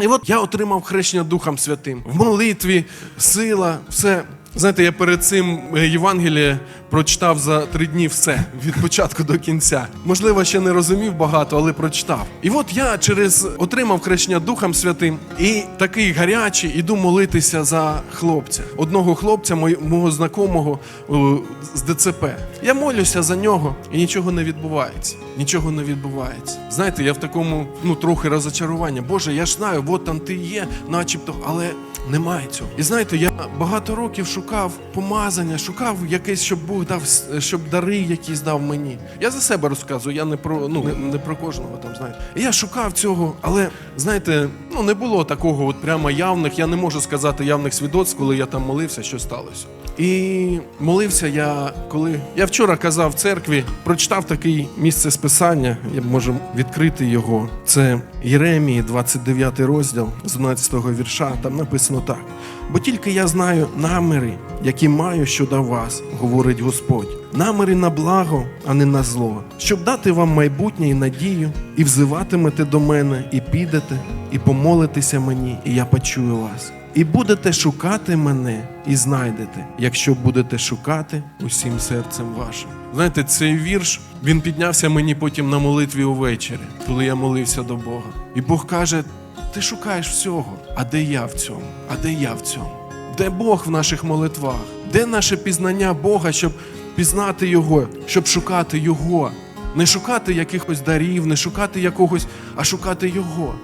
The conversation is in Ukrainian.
І от я отримав хрещення Духом Святим. В молитві, сила, все. Знаєте, я перед цим е, Євангеліє прочитав за три дні все від початку до кінця. Можливо, ще не розумів багато, але прочитав. І от я через отримав хрещення Духом Святим і такий гарячий іду молитися за хлопця. Одного хлопця, мого знакомого з ДЦП. Я молюся за нього, і нічого не відбувається. Нічого не відбувається. Знаєте, я в такому ну трохи розочарування. Боже, я ж знаю, от там ти є, начебто, але немає цього. І знаєте, я багато років шукав помазання, шукав якесь, щоб Бог дав, щоб дари якісь дав мені. Я за себе розказую, я не про ну не, не про кожного там знаєте. І я шукав цього, але знаєте, ну не було такого, от прямо явних. Я не можу сказати явних свідоцтв, коли я там молився, що сталося. І молився я, коли я вчора казав в церкві, прочитав такий місце списання, я можу відкрити його. Це Єремії, 29 розділ з 11 вірша. Там написано так: бо тільки я знаю наміри, які маю щодо вас, говорить Господь. Наміри на благо, а не на зло, щоб дати вам майбутнє і надію, і взиватимете до мене, і підете, і помолитеся мені, і я почую вас. І будете шукати мене і знайдете, якщо будете шукати усім серцем вашим. Знаєте, цей вірш він піднявся мені потім на молитві увечері, коли я молився до Бога. І Бог каже: ти шукаєш всього, а де я в цьому? А де я в цьому? Де Бог в наших молитвах? Де наше пізнання Бога, щоб пізнати Його, щоб шукати Його? Не шукати якихось дарів, не шукати якогось, а шукати Його.